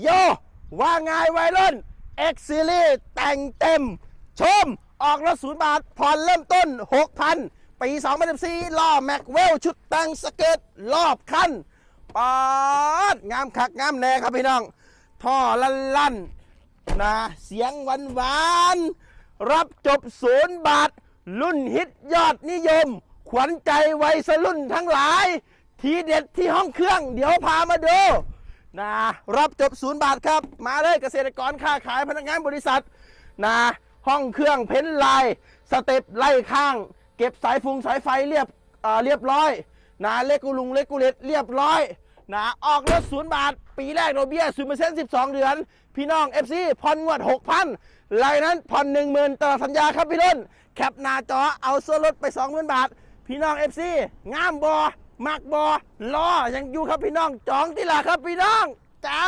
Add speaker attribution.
Speaker 1: โยว่าไงวัยรุ่น X Series แต่งเต็ม ชม ออกรถศูนย์บาท ผ่อนเริ่มต้น 6,000 ปี 2014ล้อแม็กเวล ชุดแต่งสเกิร์ตรอบคันปาดงามคักงามแน่ครับพี่น้อง ท่อลั่นลั่นนะเสียงหวานหวานรับจบศูนย์บาท รุ่นฮิตยอดนิยม ขวัญใจวัยสรุ่นทั้งหลาย ทีเด็ดที่ห้องเครื่อง เดี๋ยวพามาดู นะรับจบศูนย์บาทครับ มาเลยเกษตรกรค้าขายพนักงานบริษัทนะห้องเครื่องเพ้นลายสเต็ปไล่ข้าง เก็บสายฟุงสายไฟเรียบเรียบร้อยนะเลกูลุงเลกูเลตเรียบร้อยนะออกรถศูนย์บาท ปีแรกดอกเบี้ยศูนย์เปอร์เซ็นต์สิบสองเดือน พี่น้อง FC ผ่อนงวดหกพันรายนั้นผ่อนหนึ่งหมื่นตลอดสัญญาครับพี่รุ่นแคปหน้าจอเอาส่วนลดไปสองหมื่นบาท พี่น้อง FC งามบอ มักบอล่อยังอยู่ครับพี่น้องจองที่ละครับพี่น้องจ้า